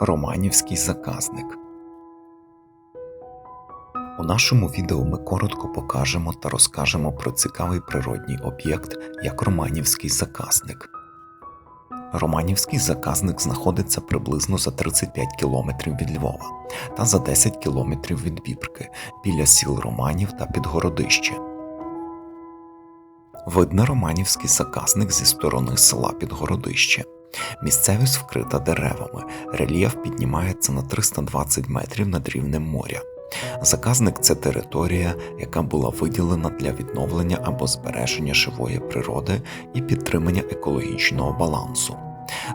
Романівський заказник. У нашому відео ми коротко покажемо та розкажемо про цікавий природній об'єкт як Романівський заказник. Романівський заказник знаходиться приблизно за 35 кілометрів від Львова та за 10 кілометрів від Бібрки біля сіл Романів та Підгородище. Видно Романівський заказник зі сторони села Підгородище. Місцевість вкрита деревами, рельєф піднімається на 320 метрів над рівнем моря. Заказник це територія, яка була виділена для відновлення або збереження живої природи і підтримання екологічного балансу.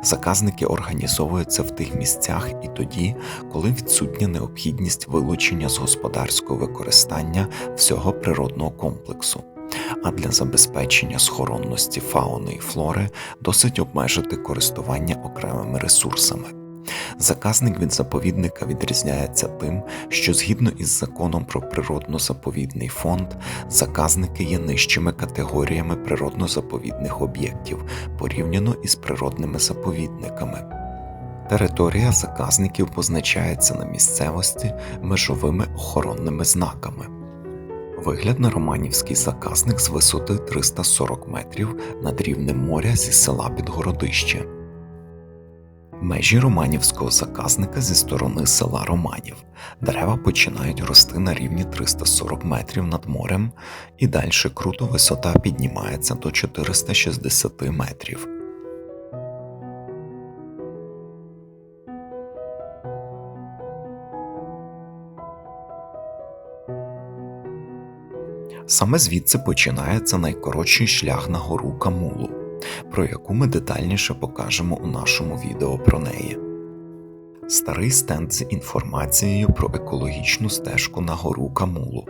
Заказники організовуються в тих місцях і тоді, коли відсутня необхідність вилучення з господарського використання всього природного комплексу. А для забезпечення схоронності фауни і флори досить обмежити користування окремими ресурсами. Заказник від заповідника відрізняється тим, що згідно із законом про природно-заповідний фонд, заказники є нижчими категоріями природно-заповідних об'єктів порівняно із природними заповідниками. Територія заказників позначається на місцевості межовими охоронними знаками. Вигляд на Романівський заказник з висоти 340 метрів над рівнем моря зі села Підгородище. Межі Романівського заказника зі сторони села Романів. Дерева починають рости на рівні 340 метрів над морем, і далі круто висота піднімається до 460 метрів. Саме звідси починається найкоротший шлях на гору Камулу, про яку ми детальніше покажемо у нашому відео про неї. Старий стенд з інформацією про екологічну стежку на гору Камулу.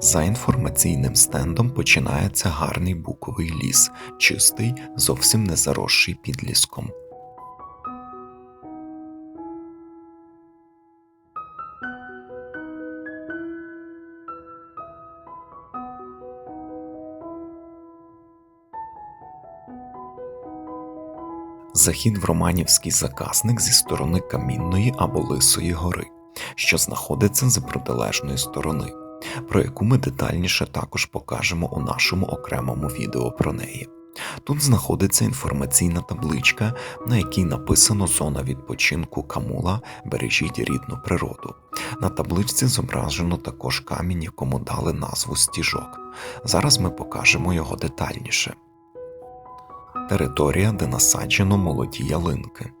За інформаційним стендом починається гарний буковий ліс, чистий, зовсім не заросший підліском. Захід в Романівський заказник зі сторони Камінної або Лисої гори, що знаходиться з протилежної сторони, про яку ми детальніше також покажемо у нашому окремому відео про неї. Тут знаходиться інформаційна табличка, на якій написано зона відпочинку Камула бережіть рідну природу. На табличці зображено також камінь, якому дали назву стіжок. Зараз ми покажемо його детальніше територія, де насаджено молоді ялинки.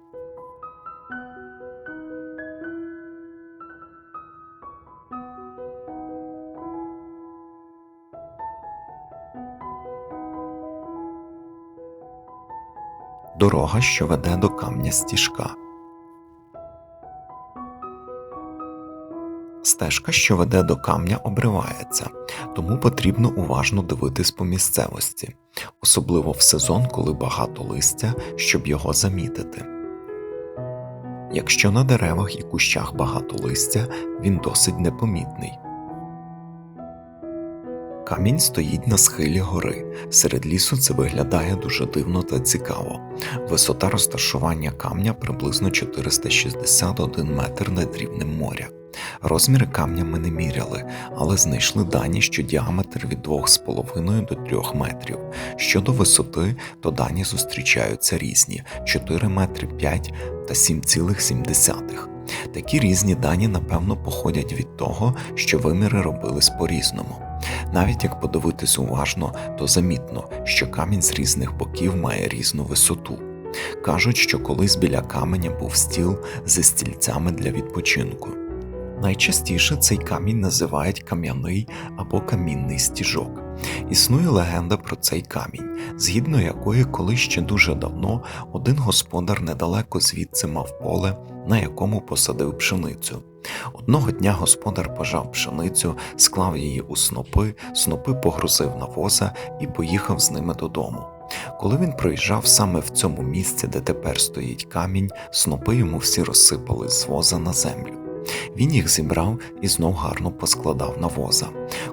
Дорога, що веде до камня стіжка. Стежка, що веде до камня, обривається, тому потрібно уважно дивитись по місцевості, особливо в сезон, коли багато листя, щоб його замітити. Якщо на деревах і кущах багато листя, він досить непомітний. Камінь стоїть на схилі гори. Серед лісу це виглядає дуже дивно та цікаво. Висота розташування камня приблизно 461 метр над рівнем моря. Розміри камня ми не міряли, але знайшли дані, що діаметр від 2,5 до 3 метрів. Щодо висоти, то дані зустрічаються різні 4 метри 5 та 7,7. Такі різні дані, напевно, походять від того, що виміри робились по-різному. Навіть як подивитись уважно, то замітно, що камінь з різних боків має різну висоту. Кажуть, що колись біля каменя був стіл зі стільцями для відпочинку. Найчастіше цей камінь називають кам'яний або камінний стіжок. Існує легенда про цей камінь, згідно якої колись ще дуже давно один господар недалеко звідси мав поле, на якому посадив пшеницю. Одного дня господар пожав пшеницю, склав її у снопи, снопи погрузив на воза і поїхав з ними додому. Коли він проїжджав саме в цьому місці, де тепер стоїть камінь, снопи йому всі розсипали з воза на землю. Він їх зібрав і знов гарно поскладав на воза.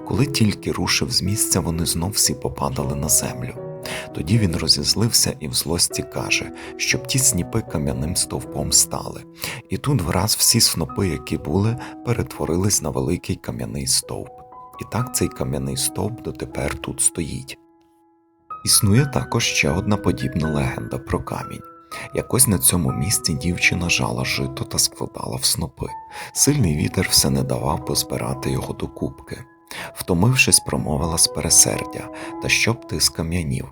Коли тільки рушив з місця, вони знов всі попадали на землю. Тоді він розізлився і в злості каже, щоб ті сніпи кам'яним стовпом стали. І тут враз всі снопи, які були, перетворились на великий кам'яний стовп. І так цей кам'яний стовп дотепер тут стоїть. Існує також ще одна подібна легенда про камінь. Якось на цьому місці дівчина жала жито та складала в снопи. Сильний вітер все не давав позбирати його до кубки. Втомившись, промовила з пересердя, та щоб ти скам'янів.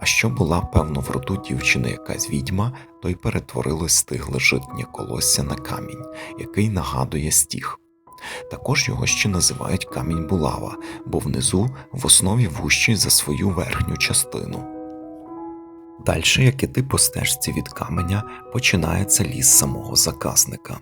А що була, певно, в роду дівчини якась відьма, то й перетворилось стигле житнє колосся на камінь, який нагадує стіг. Також його ще називають камінь булава, бо внизу в основі вущий за свою верхню частину. Дальше, як іти по стежці від каменя, починається ліс самого заказника.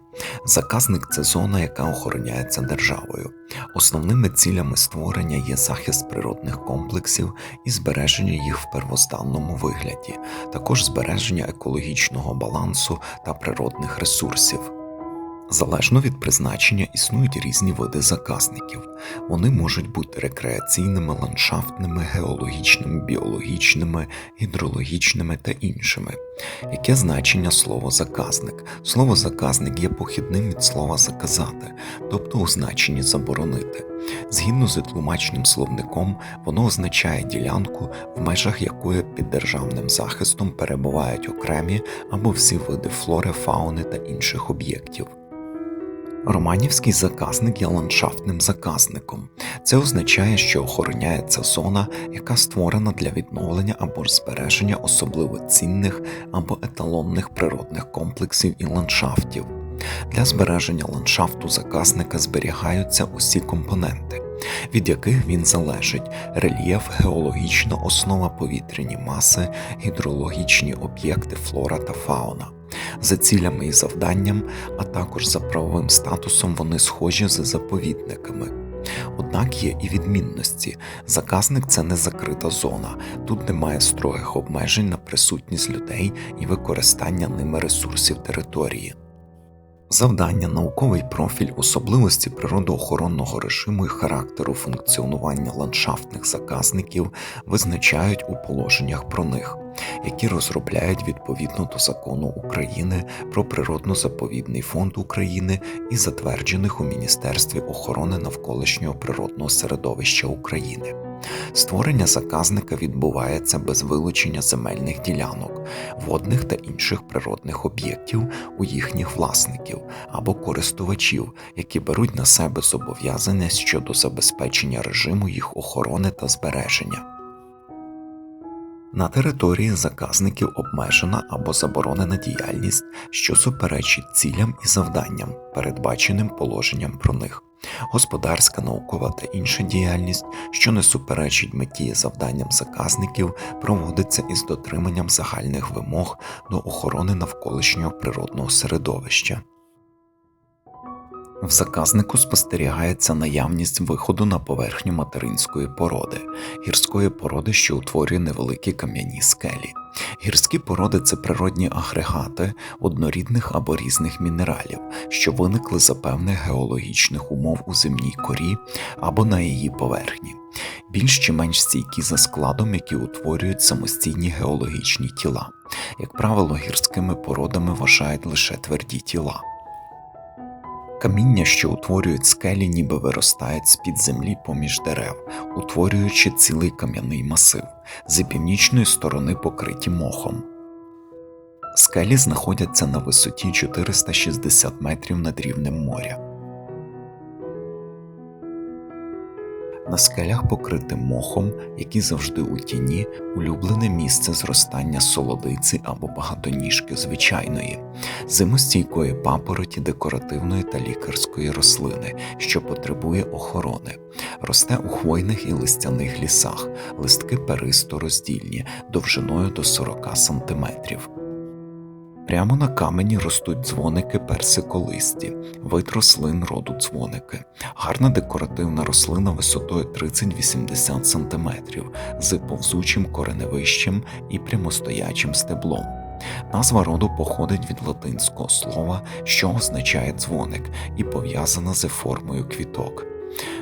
Заказник це зона, яка охороняється державою. Основними цілями створення є захист природних комплексів і збереження їх в первозданному вигляді, також збереження екологічного балансу та природних ресурсів. Залежно від призначення існують різні види заказників. Вони можуть бути рекреаційними, ландшафтними, геологічними, біологічними, гідрологічними та іншими. Яке значення слово заказник? Слово заказник є похідним від слова заказати, тобто у значенні заборонити. Згідно з тлумачним словником, воно означає ділянку, в межах якої під державним захистом перебувають окремі або всі види флори, фауни та інших об'єктів. Романівський заказник є ландшафтним заказником. Це означає, що охороняється зона, яка створена для відновлення або збереження особливо цінних або еталонних природних комплексів і ландшафтів. Для збереження ландшафту заказника зберігаються усі компоненти, від яких він залежить: рельєф, геологічна основа, повітряні маси, гідрологічні об'єкти, флора та фауна. За цілями і завданням, а також за правовим статусом вони схожі з заповідниками. Однак є і відмінності. Заказник це не закрита зона, тут немає строгих обмежень на присутність людей і використання ними ресурсів території. Завдання, науковий профіль, особливості природоохоронного режиму і характеру функціонування ландшафтних заказників визначають у положеннях про них, які розробляють відповідно до закону України про природно-заповідний фонд України і затверджених у Міністерстві охорони навколишнього природного середовища України. Створення заказника відбувається без вилучення земельних ділянок, водних та інших природних об'єктів у їхніх власників або користувачів, які беруть на себе зобов'язання щодо забезпечення режиму їх охорони та збереження. На території заказників обмежена або заборонена діяльність, що суперечить цілям і завданням, передбаченим положенням про них, господарська, наукова та інша діяльність, що не суперечить меті і завданням заказників, проводиться із дотриманням загальних вимог до охорони навколишнього природного середовища. В заказнику спостерігається наявність виходу на поверхню материнської породи, гірської породи, що утворює невеликі кам'яні скелі. Гірські породи це природні агрегати однорідних або різних мінералів, що виникли за певних геологічних умов у земній корі або на її поверхні, більш чи менш стійкі за складом, які утворюють самостійні геологічні тіла. Як правило, гірськими породами вважають лише тверді тіла. Каміння, що утворюють скелі, ніби виростають з під землі поміж дерев, утворюючи цілий кам'яний масив, з північної сторони покриті мохом. Скелі знаходяться на висоті 460 метрів над рівнем моря. На скелях покритим мохом, які завжди у тіні, улюблене місце зростання солодиці або багатоніжки звичайної, зимостійкої папороті декоративної та лікарської рослини, що потребує охорони, росте у хвойних і листяних лісах, листки перисто роздільні, довжиною до 40 см. Прямо на камені ростуть дзвоники персиколисті, вид рослин роду дзвоники, гарна декоративна рослина висотою 30-80 см з повзучим кореневищем і прямостоячим стеблом. Назва роду походить від латинського слова, що означає дзвоник, і пов'язана з формою квіток.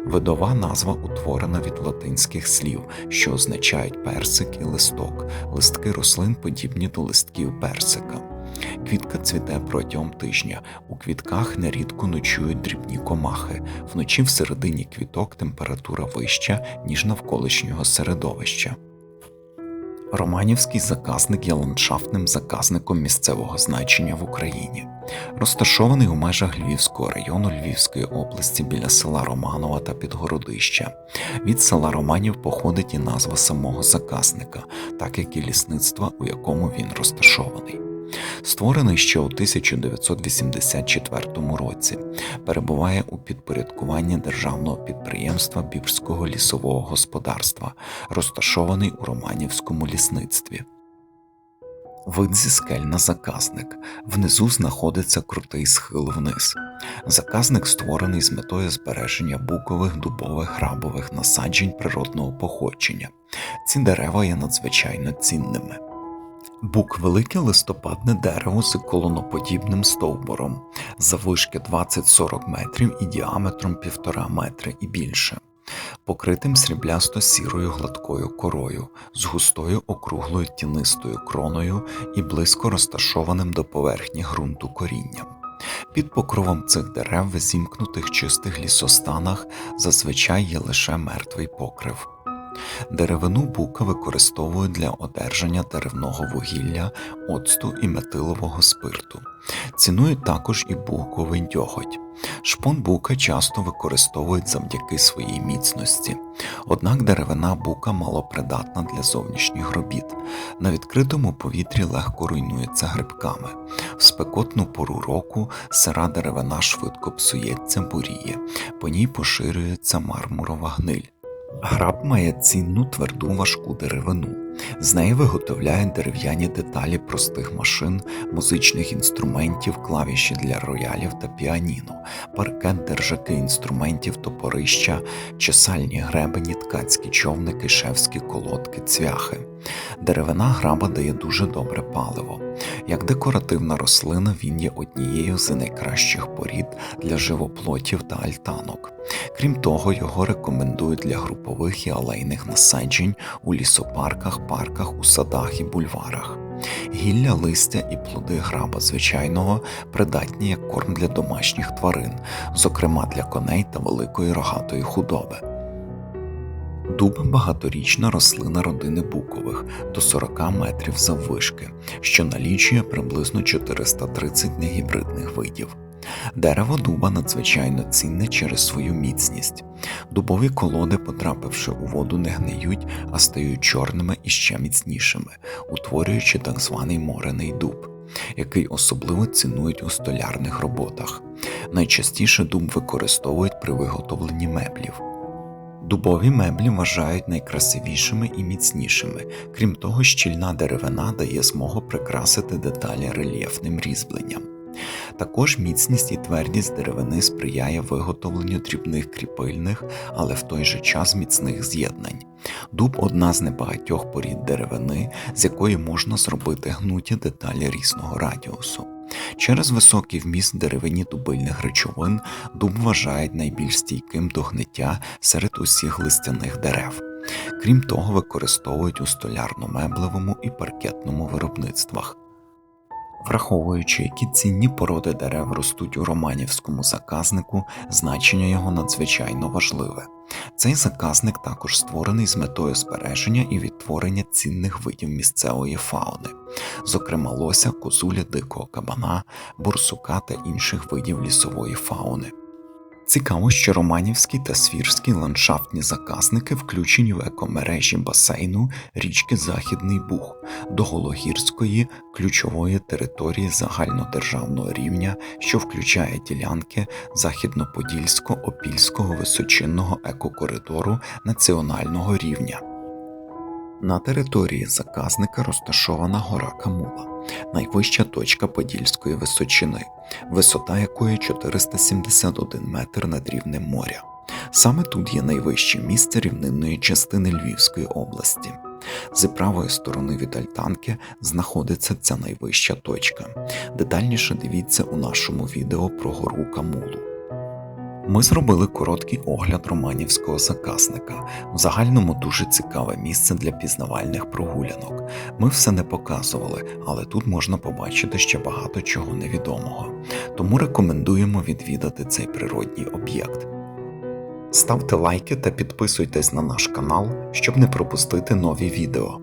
Видова назва утворена від латинських слів, що означають персик і листок. Листки рослин подібні до листків персика. Квітка цвіте протягом тижня. У квітках нерідко ночують дрібні комахи. Вночі всередині квіток температура вища, ніж навколишнього середовища. Романівський заказник є ландшафтним заказником місцевого значення в Україні, розташований у межах Львівського району Львівської області біля села Романова та Підгородища. Від села Романів походить і назва самого заказника, так як і лісництва, у якому він розташований. Створений ще у 1984 році, перебуває у підпорядкуванні державного підприємства Бібрського лісового господарства, розташований у Романівському лісництві. Вид зі скель на заказник. Внизу знаходиться крутий схил вниз. Заказник створений з метою збереження букових, дубових, грабових насаджень природного походження. Ці дерева є надзвичайно цінними. Бук велике листопадне дерево з колоноподібним стовбуром, заввишки 20-40 метрів і діаметром 1,5 метри і більше, покритим сріблясто-сірою гладкою корою, з густою округлою тінистою кроною і близько розташованим до поверхні ґрунту корінням. Під покровом цих дерев в зімкнутих чистих лісостанах зазвичай є лише мертвий покрив. Деревину бука використовують для одержання деревного вугілля, оцту і метилового спирту. Цінують також і буковий дьоготь. Шпон бука часто використовують завдяки своїй міцності, однак деревина бука малопридатна для зовнішніх робіт. На відкритому повітрі легко руйнується грибками. В спекотну пору року сира деревина швидко псується, буріє, по ній поширюється мармурова гниль. Граб має цінну тверду важку деревину. З неї виготовляє дерев'яні деталі простих машин, музичних інструментів, клавіші для роялів та піаніно, паркет, держаки інструментів, топорища, чесальні гребені, ткацькі човники, шевські колодки, цвяхи. Деревина граба дає дуже добре паливо. Як декоративна рослина, він є однією з найкращих порід для живоплотів та альтанок. Крім того, його рекомендують для групових і алейних насаджень у лісопарках, парках, у садах і бульварах. Гілля, листя і плоди граба звичайного придатні як корм для домашніх тварин, зокрема для коней та великої рогатої худоби. Дуб багаторічна рослина родини букових до 40 метрів заввишки, що налічує приблизно 430 негібридних видів. Дерево дуба надзвичайно цінне через свою міцність. Дубові колоди, потрапивши у воду, не гниють, а стають чорними і ще міцнішими, утворюючи так званий морений дуб, який особливо цінують у столярних роботах. Найчастіше дуб використовують при виготовленні меблів. Дубові меблі вважають найкрасивішими і міцнішими, крім того, щільна деревина дає змогу прикрасити деталі рельєфним різьбленням. Також міцність і твердість деревини сприяє виготовленню дрібних кріпильних, але в той же час міцних з'єднань. Дуб одна з небагатьох порід деревини, з якої можна зробити гнуті деталі різного радіусу. Через високий вміст деревині дубильних речовин дуб вважають найбільш стійким до гниття серед усіх листяних дерев. Крім того, використовують у столярно-меблевому і паркетному виробництвах. Враховуючи, які цінні породи дерев ростуть у романівському заказнику, значення його надзвичайно важливе. Цей заказник також створений з метою збереження і відтворення цінних видів місцевої фауни, зокрема лося, козуля, дикого кабана, бурсука та інших видів лісової фауни. Цікаво, що романівські та свірські ландшафтні заказники включені в екомережі басейну річки Західний Буг до Гологірської ключової території загальнодержавного рівня, що включає ділянки Західноподільсько-Опільського височинного екокоридору національного рівня. На території заказника розташована гора Камула, найвища точка Подільської височини, висота якої 471 метр над рівнем моря. Саме тут є найвище місце рівнинної частини Львівської області. З правої сторони від альтанки знаходиться ця найвища точка. Детальніше дивіться у нашому відео про гору Камулу. Ми зробили короткий огляд романівського заказника. В загальному дуже цікаве місце для пізнавальних прогулянок. Ми все не показували, але тут можна побачити ще багато чого невідомого. Тому рекомендуємо відвідати цей природній об'єкт. Ставте лайки та підписуйтесь на наш канал, щоб не пропустити нові відео.